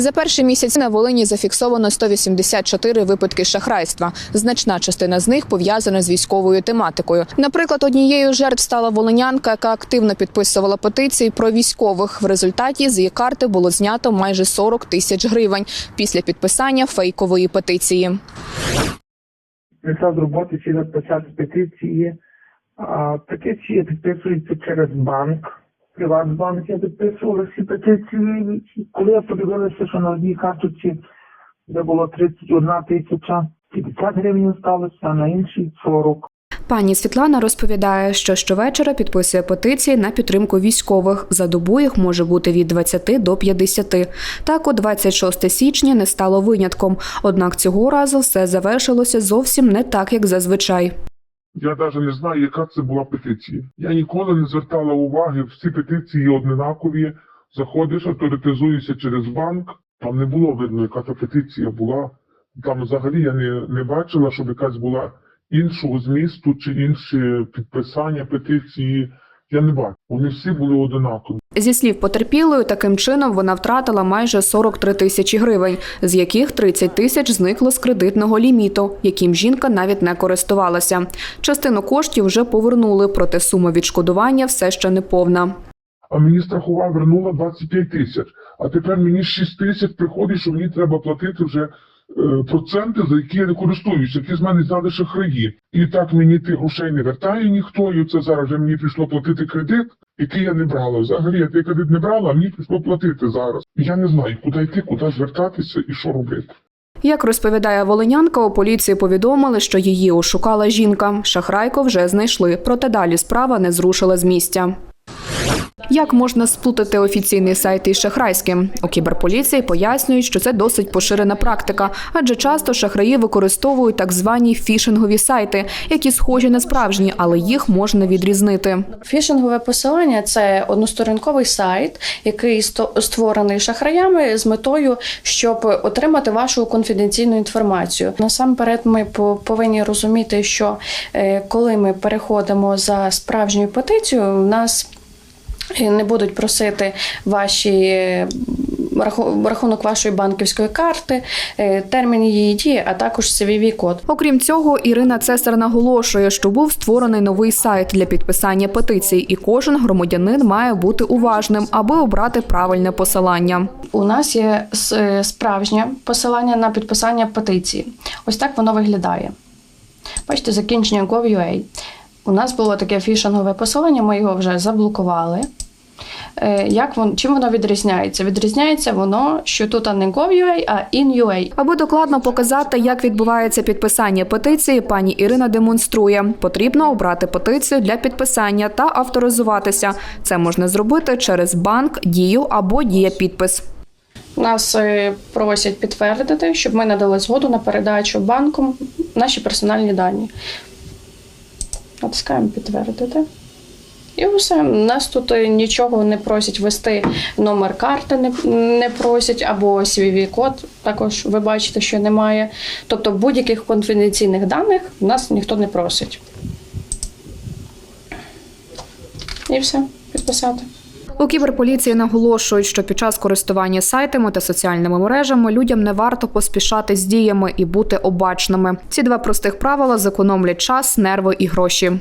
За перший місяць на Волині зафіксовано 184 випадки шахрайства. Значна частина з них пов'язана з військовою тематикою. Наприклад, однією жертв стала волинянка, яка активно підписувала петиції про військових. В результаті з її карти було знято майже 40 тисяч гривень після підписання фейкової петиції. З роботи чи розпочати петиції. Петиції підписуються через банк. Приватбанк я підписувала всі петиції. Коли я подивилася, що на одній карточці де було 31 тисяча 50 гривень сталося, а на іншій 40. Пані Світлана розповідає, що щовечора підписує петиції на підтримку військових. За добу їх може бути від 20 до 50. Так, у 26 січня не стало винятком. Однак цього разу все завершилося зовсім не так, як зазвичай. Я навіть не знаю, яка це була петиція. Я ніколи не звертала уваги, всі петиції однакові. Заходиш, авторитизуєшся через банк. Там не було видно, яка та петиція була. Там взагалі я не, не бачила, щоб якась була іншого змісту чи інше підписання петиції. Я не бачу. Вони всі були однакові. Зі слів потерпілої, таким чином вона втратила майже 43 тисячі гривень, з яких 30 тисяч зникло з кредитного ліміту, яким жінка навіть не користувалася. Частину коштів вже повернули, проте сума відшкодування все ще не повна. А мені страхова вернула 25 тисяч. А тепер мені 6 тисяч приходить, що мені треба платити вже проценти, за які я не користуюся, які з мене взяли шахраї. І так мені тих грошей не вертає ніхто, і це зараз вже мені прийшло платити кредит, який я не брала. Взагалі я той кредит не брала, а мені прийшло платити зараз. Я не знаю, куди йти, куди звертатися і що робити. Як розповідає волинянка, у поліції повідомили, що її ошукала жінка. Шахрайку вже знайшли, проте далі справа не зрушила з місця. Як можна сплутати офіційний сайт із шахрайським? У кіберполіції пояснюють, що це досить поширена практика, адже часто шахраї використовують так звані фішингові сайти, які схожі на справжні, але їх можна відрізнити. Фішингове посилання це односторінковий сайт, який створений шахраями з метою, щоб отримати вашу конфіденційну інформацію. Насамперед, ми по- повинні розуміти, що е, коли ми переходимо за справжньою петицією, у нас не будуть просити ваші рахунок вашої банківської карти, е, термін її дії, а також cvv код Окрім цього, Ірина Цесар наголошує, що був створений новий сайт для підписання петицій, і кожен громадянин має бути уважним, аби обрати правильне посилання. У нас є е, справжнє посилання на підписання петиції. Ось так воно виглядає. Бачите, закінчення gov.ua. У нас було таке фішингове посилання, ми його вже заблокували. Е, Як вон, чим воно відрізняється? Відрізняється воно, що тут не gov.ua, а in.ua. Аби докладно показати, як відбувається підписання петиції, пані Ірина демонструє. Потрібно обрати петицію для підписання та авторизуватися. Це можна зробити через банк, дію або дія підпис. Нас е, просять підтвердити, щоб ми надали згоду на передачу банком наші персональні дані. Натискаємо підтвердити. І все. Нас тут е, нічого не просять ввести номер карти, не, не просять, або cvv код також ви бачите, що немає. Тобто будь-яких конфіденційних даних нас ніхто не просить. І все, підписати. У кіберполіції наголошують, що під час користування сайтами та соціальними мережами людям не варто поспішати з діями і бути обачними. Ці два простих правила зекономлять час, нерви і гроші.